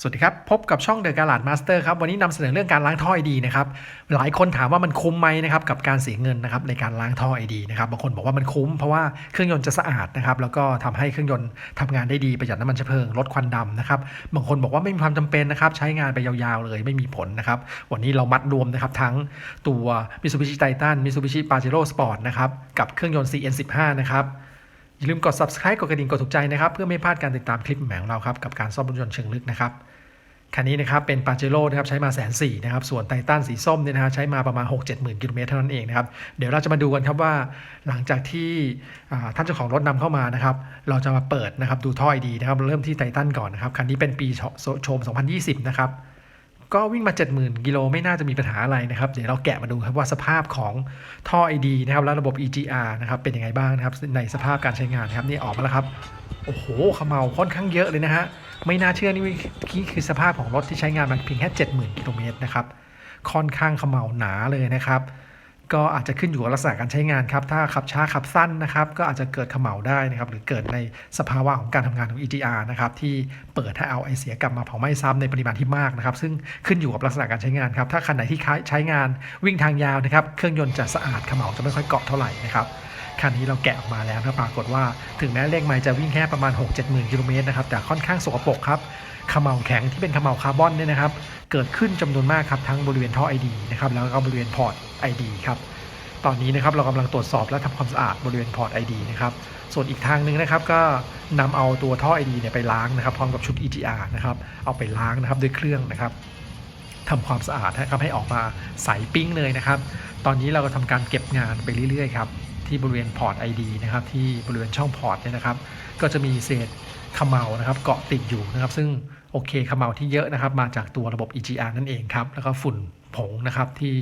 สวัสดีครับ พบกับช่องเดอะการ์ลาดมาสเตอร์ครับ วันนี้นำเสนอเรื่องการล้างท่อไอดีนะครับ หลายคนถามว่ามันคุ้มไหมนะครับ กับการเสียเงินนะครับในการล้างท่อไอดีนะครับ บางคนบอกว่ามันคุ้มเพราะว่าเครื่องยนต์จะสะอาดนะครับ แล้วก็ทำให้เครื่องยนต์ทำงานได้ดี ประหยัดน้ำมันเชื้อเพลิง ลดควันดำนะครับ บางคนบอกว่าไม่มีความจำเป็นนะครับ ใช้งานไปยาวๆเลยไม่มีผลนะครับ วันนี้เรามัดรวมนะครับทั้งตัว Mitsubishi Titan Mitsubishi Pajero Sport นะครับ กับเครื่องยนต์ CN15 นะครับ อย่าลืมกด subscribe กดกระดิ่งกดถูกใจนะครับ เพื่อไม่พลาดการติดตามคลิปใหม่ของเราครับ กับการซ่อมรถยนต์เชิงลึกนะครับคันนี้นะครับเป็นปาเจโร่นะครับใช้มาแสนสี่นะครับส่วนไททันสีส้มเนี่ยนะฮะใช้มาประมาณ 6 7 0 0 0 0 กิโลเมตรเท่านั้นเองนะครับเดี๋ยวเราจะมาดูกันครับว่าหลังจากที่ท่านเจ้าของรถนำเข้ามานะครับเราจะมาเปิดนะครับดูท่อไอดีนะครับเริ่มที่ไททันก่อนนะครับคันนี้เป็นปีโชม2020 นะครับ ก็วิ่งมา 70,000 กิโลไม่น่าจะมีปัญหาอะไรนะครับ เดี๋ยวเราแกะมาดูครับว่าสภาพของท่อ ID นะครับและระบบ EGR นะครับเป็นยังไงบ้างนะครับในสภาพการใช้งานนะครับนี่ออกมาแล้วครับ โอ้โหขมเหลาค่อนข้างเยอะเลยนะฮะไม่น่าเชื่อนี่คือสภาพของรถที่ใช้งานมันเพียงแค่ 70,000 กิโลเมตรนะครับค่อนข้างขมเหลาหนาเลยนะครับ ก็อาจจะขึ้นอยู่กับลักษณะการใช้งานครับ ถ้าขับช้าขับสั้นนะครับ ก็อาจจะเกิดเขม่าได้นะครับ หรือเกิดในสภาวะของการทำงานของ EGR นะครับ ที่เปิดให้เอาไอเสียกลับมาเผาไหม้ซ้ำในปริมาณที่มากนะครับ ซึ่งขึ้นอยู่กับลักษณะการใช้งานครับ ถ้าคันไหนที่ใช้งานวิ่งทางยาวนะครับ เครื่องยนต์จะสะอาดเขม่าจะไม่ค่อยเกาะเท่าไหร่นะครับคันนี้เราแกะออกมาแล้วนะปรากฏว่า ถึงแม้เลขไมล์จะวิ่งแค่ประมาณ 6 7 0 0 0 0กิโลเมตรนะครับ แต่ค่อนข้างสกปรกครับ ขมเหลาแข็งที่เป็นขมเหลาคาร์บอนเนี่ยนะครับ เกิดขึ้นจำนวนมากครับทั้งบริเวณท่อ ID นะครับแล้วก็บริเวณพอร์ต ID ครับตอนนี้นะครับเรากำลังตรวจสอบและทำความสะอาดบริเวณพอร์ต ID นะครับส่วนอีกทางหนึ่งนะครับก็นำเอาตัวท่อ ID เนี่ยไปล้างนะครับพร้อมกับชุด EGR นะครับเอาไปล้างนะครับด้วยเครื่องนะครับทำความสะอาดนะครับให้ออกมาใสปิ้งเลยนะครับ ตอนนี้เราก็ทำการเก็บงานไปเรื่อยๆครับที่บริเวณพอร์ต ID นะครับที่บริเวณช่องพอร์ตเนี่ยนะครับ ก็จะมีเศษขมเหลานะครับ เกาะติดอยู่นะครับ ซึ่ง โอเคขมเหลาที่เยอะนะครับ มาจากตัวระบบ EGR นั่นเองครับ แล้วก็ฝุ่นผงนะครับที่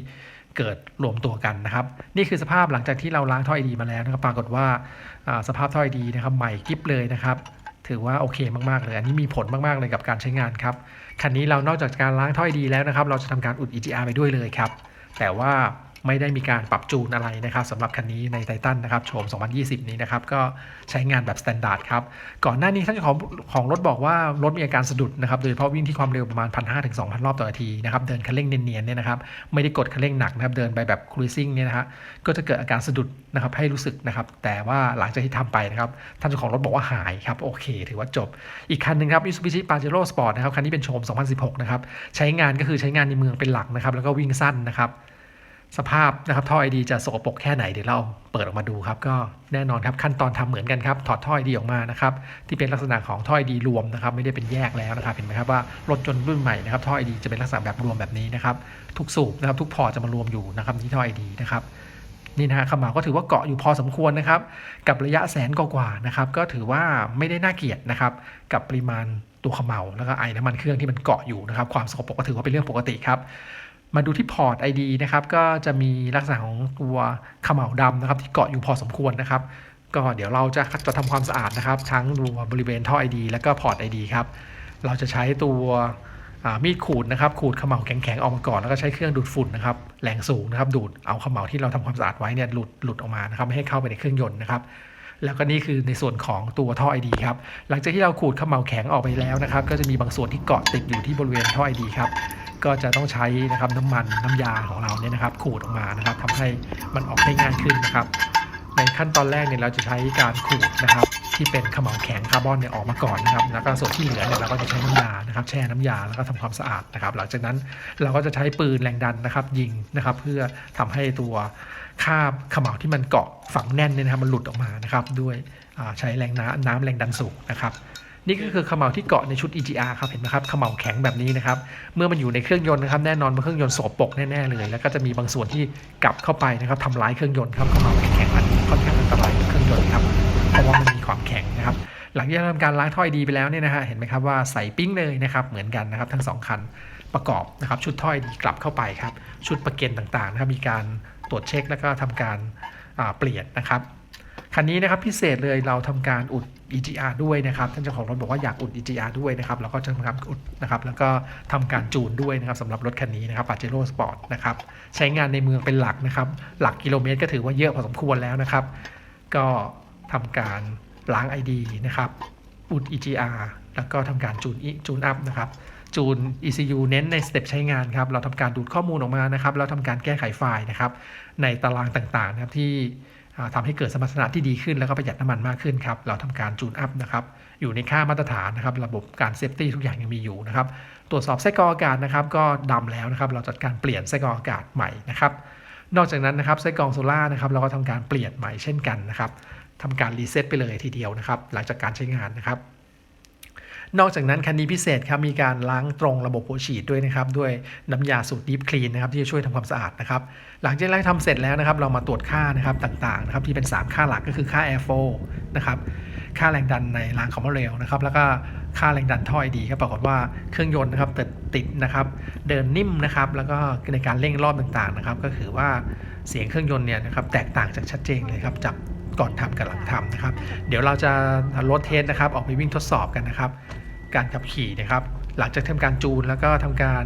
เกิดรวมตัวกันนะครับ นี่คือสภาพหลังจากที่เราล้างท่อไอดีมาแล้วนะครับ ปรากฏว่าสภาพท่อไอดีนะครับใหม่กริบเลยนะครับถือว่าโอเคมาก ๆ เลย อันนี้มีผลมาก ๆ เลยกับการใช้งานครับ คันนี้เรานอกจากการล้างท่อไอดีแล้วนะครับ เราจะทำการอุด EGR ไปด้วยเลยครับ แต่ว่า ไม่ได้มีการปรับจูนอะไรนะครับสำหรับคันนี้ในไททันนะครับโฉม 2020 นี้นะครับก็ใช้งานแบบสแตนดาร์ดครับ ก่อนหน้านี้ท่านเจ้าของของรถบอกว่ารถมีอาการสะดุดนะครับโดยเฉพาะวิ่งที่ความเร็วประมาณ 1,500ถึง2,000 รอบต่อนาทีนะครับเดินคันเร่งเนียนๆเนี่ยนะครับไม่ได้กดคันเร่งหนักนะครับเดินไปแบบครูซิ่งเนี่ยนะฮะก็จะเกิดอาการสะดุดนะครับให้รู้สึกนะครับแต่ว่าหลังจากที่ทำไปนะครับท่านเจ้าของรถบอกว่าหายครับโอเค ถือว่าจบ อีกคันหนึ่งครับ Mitsubishi Pajero Sport นะครับคันนี้เป็นโฉม 2016 นะครับใช้งานก็คือใช้งานในเมืองเป็นหลักนะครับแล้วก็วิ่งสั้นนะครับ สภาพนะครับท่อไอดีจะสกปรกแค่ไหนเดี๋ยวเราเปิดออกมาดูครับก็แน่นอนครับขั้นตอนทำเหมือนกันครับถอดท่อไอดีออกมานะครับที่เป็นลักษณะของท่อไอดีรวมนะครับไม่ได้เป็นแยกแล้วนะครับเห็นไหมครับว่ารถจนต์รุ่นใหม่นะครับท่อไอดีจะเป็นลักษณะแบบรวมแบบนี้นะครับทุกสูบนะครับทุกพอจะมารวมอยู่นะครับที่ท่อไอดีนะครับนี่นะฮะขมาก็ถือว่าเกาะอยู่พอสมควรนะครับ กับระยะแสนกว่าๆนะครับ ก็ถือว่าไม่ได้น่าเกลียดนะครับ กับปริมาณตัวขมเหลาแล้วก็ไอ้น้ำมันเครื่องที่มันเกาะอยู่นะครับ ความสกปรกก็ถือว่าเป็นเรื่องปกติครับ มาดูที่พอร์ต ID นะครับ ก็จะมีลักษณะของตัวขมเหลาดำนะครับ ที่เกาะอยู่พอสมควรนะครับ ก็เดี๋ยวเราจะจะทำความสะอาดนะครับ ทั้งตัวบริเวณท่อ ID แล้วก็พอร์ต ID ครับ เราจะใช้ตัวมีดขูดนะครับ ขูดขมเหลาแข็งๆออกมาก่อน แล้วก็ใช้เครื่องดูดฝุ่นนะครับ แรงสูงนะครับ ดูดเอาขมเหลาที่เราทำความสะอาดไว้เนี่ยหลุดหลุดออกมานะครับ ไม่ให้เข้าไปในเครื่องยนต์นะครับ แล้วก็นี่คือในส่วนของตัวท่อ ID ครับ หลังจากที่เราขูดขมเหลาแข็งออกไปแล้วนะครับ ก็จะมีบางส่วนที่เกาะติดอยู่ที่บริเวณท่อ ID ครับ ก็จะต้องใช้นะครับน้ำมันน้ำยาของเราเนี่ยนะครับ ขูดออกมานะครับทำให้มันออกได้ง่ายขึ้นนะครับ ในขั้นตอนแรกเนี่ยเราจะใช้การขูดนะครับ ที่เป็นขมเหลาแข็งคาร์บอนเนี่ยออกมาก่อนนะครับ แล้วก็ส่วนที่เหลือเนี่ยเราก็จะใช้น้ำยานะครับ แช่น้ำยาแล้วก็ทำความสะอาดนะครับ หลังจากนั้นเราก็จะใช้ปืนแรงดันนะครับ ยิงนะครับ เพื่อทำให้ตัวคาบขมเหลาที่มันเกาะฝังแน่นเนี่ยนะครับมันหลุดออกมานะครับ ด้วยใช้แรงน้ำน้ำแรงดันสูงนะครับนี่ก็คือขมเหลาที่เกาะในชุด EGR ครับเห็นไหมครับขมเหลาแข็งแบบนี้นะครับ เมื่อมันอยู่ในเครื่องยนต์นะครับแน่นอนว่าเครื่องยนต์สกปกแน่ๆเลย แล้วก็จะมีบางส่วนที่กลับเข้าไปนะครับทำร้ายเครื่องยนต์ครับขมเหลาแข็ง ค่อนข้างอันตรายกับเครื่องยนต์ครับ เพราะว่ามันมีความแข็งนะครับ หลังจากทำการล้างถ้อยดีไปแล้วเนี่ยนะฮะ เห็นไหมครับว่าใส่ปิ้งเลยนะครับ เหมือนกันนะครับทั้งสองคันประกอบนะครับ ชุดถ้อยดีกลับเข้าไปครับ ชุดประเก็นต่างๆนะครับ มีการตรวจเช็คแล้วก็ทำการเปลี่ยนนะครับ คันนี้นะครับพิเศษเลยเราทำการอุด EGR ด้วยนะครับท่านเจ้าของรถบอกว่าอยากอุด EGR ด้วยนะครับเราก็จะทำการอุดนะครับแล้วก็ทำการจูนด้วยนะครับสำหรับรถคันนี้นะครับ Pajero Sport นะครับใช้งานในเมืองเป็นหลักนะครับหลักกิโลเมตรก็ถือว่าเยอะพอสมควรแล้วนะครับ ก็ทำการล้าง ID นะครับอุด EGR แล้วก็ทำการจูนจูนอัพนะครับจูน ECU เน้นในสเต็ปใช้งานครับ เราทำการดูดข้อมูลออกมานะครับ เราทำการแก้ไขไฟล์นะครับ ในตารางต่างๆนะครับที่ ทำทำให้เกิดสมรรถนะที่ดีขึ้นแล้วก็ประหยัดน้ำมันมากขึ้นครับ เราทำการจูนอัพนะครับ อยู่ในค่ามาตรฐานนะครับ ระบบการเซฟตี้ทุกอย่างยังมีอยู่นะครับ ตรวจสอบไส้กรองอากาศนะครับ ก็ดำแล้วนะครับ เราจัดการเปลี่ยนไส้กรองอากาศใหม่นะครับ นอกจากนั้นนะครับไส้กรองโซล่านะครับ เราก็ทำการเปลี่ยนใหม่เช่นกันนะครับทำการรีเซ็ตไปเลยทีเดียวนะครับ หลังจากการใช้งานนะครับ นอกจากนั้นคันนี้พิเศษครับมีการล้างตรงระบบหัวฉีดด้วยนะครับด้วยน้ำยาสูตร Deep Clean นะครับที่จะช่วยทำความสะอาดนะครับหลังจากล้างทำเสร็จแล้วนะครับเรามาตรวจค่านะครับต่างๆนะครับที่เป็น 3 ค่าหลักก็คือค่า airflow นะครับค่าแรงดันในรางคอมมอนเรลนะครับแล้วก็ค่าแรงดันท่อไอดีก็ปรากฏว่าเครื่องยนต์นะครับติดติดนะครับเดินนิ่มนะครับแล้วก็ในการเร่งรอบต่างๆนะครับก็คือว่าเสียงเครื่องยนต์เนี่ยนะครับแตกต่างจากชัดเจนเลยครับจากก่อนทำกับหลังทำนะครับ เดี๋ยวเราจะรถเทสนะครับ ออกไปวิ่งทดสอบกันนะครับ การขับขี่นะครับ หลังจากทำการจูนแล้วก็ทำการ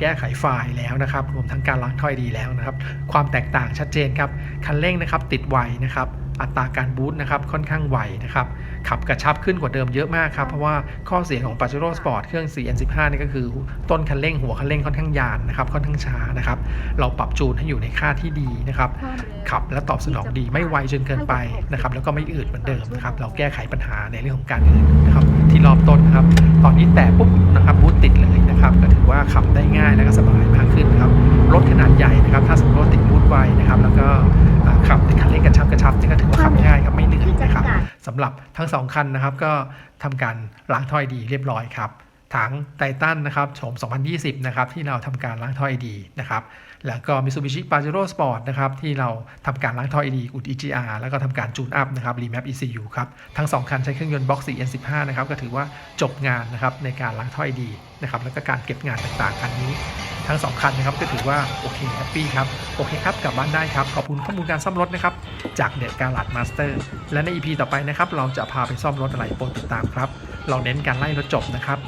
แก้ไขไฟล์แล้วนะครับ รวมทั้งการล้างถ้อยดีแล้วนะครับ ความแตกต่างชัดเจนครับ คันเร่งนะครับติดไวนะครับ อัตราการบูตนะครับค่อนข้างไวนะครับขับกระชับขึ้นกว่าเดิมเยอะมากครับเพราะว่าข้อเสียของ Pajero Sport เครื่อง 4N15 นี่ก็คือต้นคันเร่งหัวคันเร่งค่อนข้างยานนะครับค่อนข้างช้านะครับเราปรับจูนให้อยู่ในค่าที่ดีนะครับขับและตอบสนองดีไม่ไวจนเกินไปนะครับแล้วก็ไม่อืดเหมือนเดิมนะครับเราแก้ไขปัญหาในเรื่องของการอืดนะครับที่รอบต้นนะครับตอนนี้แตะปุ๊บนะครับบูตติดเลยนะครับก็ถือว่าขับได้ง่ายและก็สบายมาก ขึ้นนะครับรถขนาดใหญ่นะครับ ถ้าสมมติว่าติดบูตไวนะครับ แล้วก็อ่าขับติดคันเร่งกระชับกระชับนี่ก็ถือว่าขับง่ายครับไม่เหนื่อยนะครับสำหรับทั้งสองคันนะครับ ก็ทำการล้างถ้อยดีเรียบร้อยครับทั้งไททันนะครับโฉม 2020 นะครับ ที่เราทำการล้างถ้อยดีนะครับ แล้วก็ Mitsubishi Pajero Sport นะครับ ที่เราทำการล้างท่อ ED อุด EGR แล้วก็ทำการจูนอัพนะครับ Remap ECU ครับ ทั้ง 2 คันใช้เครื่องยนต์ Box 4 N15 นะครับ ก็ถือว่าจบงานนะครับในการล้างท่อ ED นะครับ แล้วก็การเก็บงานต่างๆ คันนี้ ทั้ง2คันนะครับก็ถือว่าโอเคแฮปปี้ครับโอเคครับกลับบ้านได้ครับขอบคุณข้อมูลการซ่อมรถนะครับจากเน็ตกาลัดมาสเตอร์และใน EP ต่อไปนะครับเราจะพาไปซ่อมรถอะไรโปรดติดตามครับเราเน้นการไล่รถจบนะครับ